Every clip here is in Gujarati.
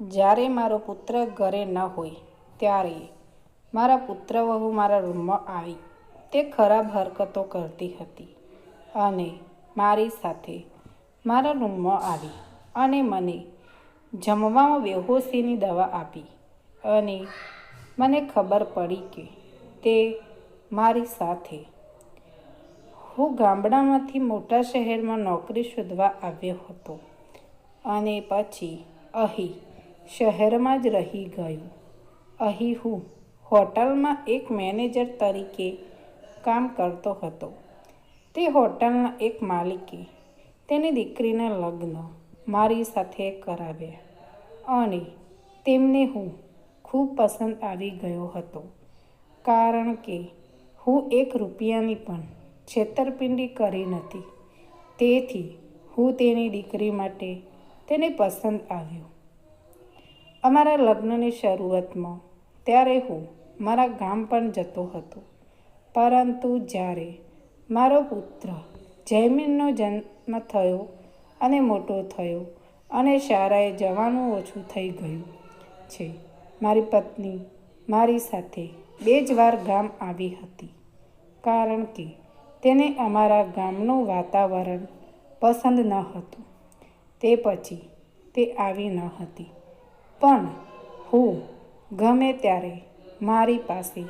જ્યારે મારો પુત્ર ઘરે ન હોય, ત્યારે મારા પુત્ર વહુ મારા રૂમમાં આવી. તે ખરાબ હરકતો કરતી હતી અને મારી સાથે મારા રૂમમાં આવી અને મને જમવામાં બેહોશીની દવા આપી અને મને ખબર પડી કે તે મારી સાથે હું ગામડામાંથી મોટા શહેરમાં નોકરી શોધવા આવ્યો હતો અને પછી અહીં શહેરમાં જ રહી ગયું. અહીં હું હોટલમાં એક મેનેજર તરીકે કામ કરતો હતો. તે હોટલના એક માલિકે તેની દીકરીના લગ્ન મારી સાથે કરાવ્યા અને તેમને હું ખૂબ પસંદ આવી ગયો હતો. કારણ કે હું એક રૂપિયાની પણ છેતરપિંડી કરી નથી. તેથી હું તેની દીકરી માટે તેને પસંદ આવ્યો. અમારા લગ્નની શરૂઆતમાં ત્યારે હું મારા ગામ પણ જતો હતો. પરંતુ જ્યારે મારો પુત્ર જૈમિનનો જન્મ થયો અને મોટો થયો અને શાળાએ જવાનું ઓછું થઈ ગયું છે, મારી પત્ની મારી સાથે બે જ વાર ગામ આવી હતી. કારણ કે તેને અમારા ગામનું વાતાવરણ પસંદ ન હતું. તે પછી તે આવી ન હતી. પણ હું ગમે ત્યારે મારી પાસે,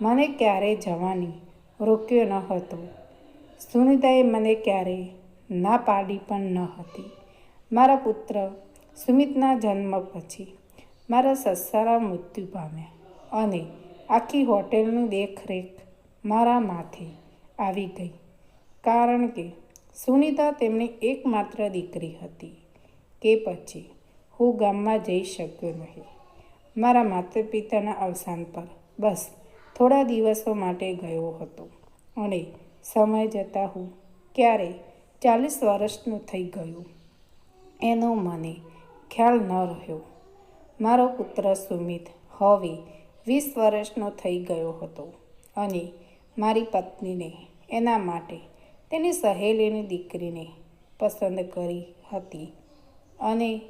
મને ક્યારેય જવાની રોક્યો ન હતો. સુનિતાએ મને ક્યારે ના પાડી પણ ન હતી. મારા પુત્ર સુમિતના જન્મ પછી મારા સસરા મૃત્યુ પામ્યા અને આખી હોટેલની દેખરેખ મારા માથે આવી ગઈ. કારણ કે સુનિતા તેમની એકમાત્ર દીકરી હતી. કે પછી હું ગામમાં જઈ શક્યો નહીં. મારા માતા પિતાના અવસાન પર બસ થોડા દિવસો માટે ગયો હતો. અને સમય જતાં હું ક્યારે ચાલીસ વર્ષનું થઈ ગયું. એનો મને ખ્યાલ ન રહ્યો. મારો પુત્ર સુમિત હવે વીસ વર્ષનો થઈ ગયો હતો અને મારી પત્નીને એના માટે તેની સહેલીની દીકરીને પસંદ કરી હતી. અને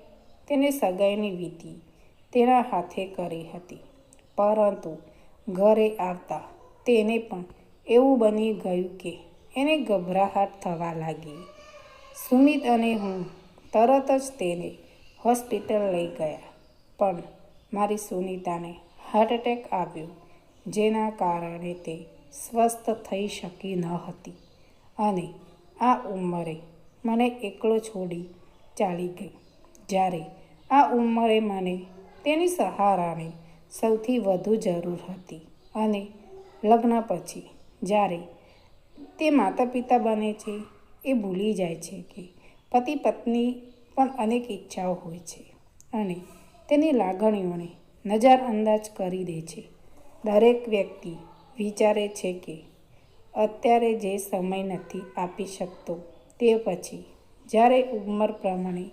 તેને સગાઈની વિધિ તેના હાથે કરી હતી. પરંતુ ઘરે આવતા તેને પણ એવું બની ગયું કે એને ગભરાહટ થવા લાગી. સુમિત અને હું તરત જ તેને હોસ્પિટલ લઈ ગયા, પણ મારી સુનિતાને હાર્ટ એટેક આવ્યો, જેના કારણે તે સ્વસ્થ થઈ શકી ન હતી અને આ ઉંમરે મને એકલો છોડી ચાલી ગઈ. જ્યારે આ ઉંમરે મને તેની સહારાની સૌથી વધુ જરૂર હતી અને લગ્ન પછી જ્યારે તે માતા પિતા બને છે, એ ભૂલી જાય છે કે પતિ પત્ની પણ અનેક ઈચ્છાઓ હોય છે અને તેની લાગણીઓને નજરઅંદાજ કરી દે છે. દરેક વ્યક્તિ વિચારે છે કે અત્યારે જે સમય નથી આપી શકતો તે પછી જ્યારે ઉંમર પ્રમાણે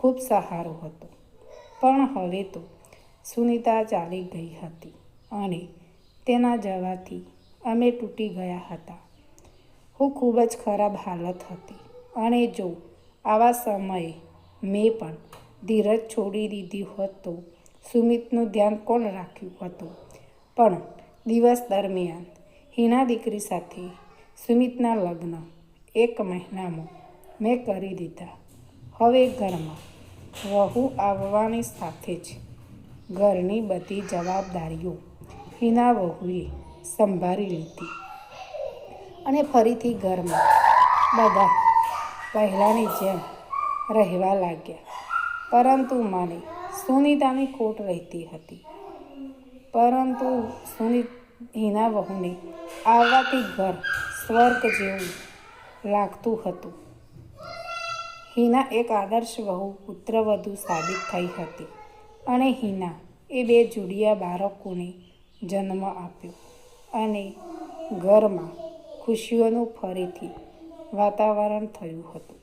ખૂબ સહારો હતો. પણ હવે તો સુનિતા ચાલી ગઈ હતી અને તેના જવાથી અમે તૂટી ગયા હતા. હું ખૂબ જ ખરાબ હાલત હતી અને જો આવા સમયે મેં પણ ધીરજ છોડી દીધી હોત તો સુમિતનું ધ્યાન કોણ રાખ્યું હતું? પણ દિવસ દરમિયાન હિના દીકરી સાથે સુમિતના લગ્ન એક મહિનામાં મેં કરી દીધા. હવે ઘરમાં વહુ આવવાની સાથે જ ઘરની બધી જવાબદારીઓ હિના વહુએ સંભાળી લીધી. અને ફરીથી ઘરમાં બધા પહેલાંની જેમ રહેવા લાગ્યા. પરંતુ મને સુનિતાની ખોટ રહેતી હતી. પરંતુ સુનિત હિના વહુને આવવાથી ઘર સ્વર્ગ જેવું લાગતું હતું. હિના એક આદર્શ વહુ, પુત્રવધુ સાબિત થઈ હતી. અને હિના એ બે જુડિયા બાળકોને જન્મ આપ્યો અને ઘરમાં ખુશીઓનું ફરીથી વાતાવરણ થયું હતું.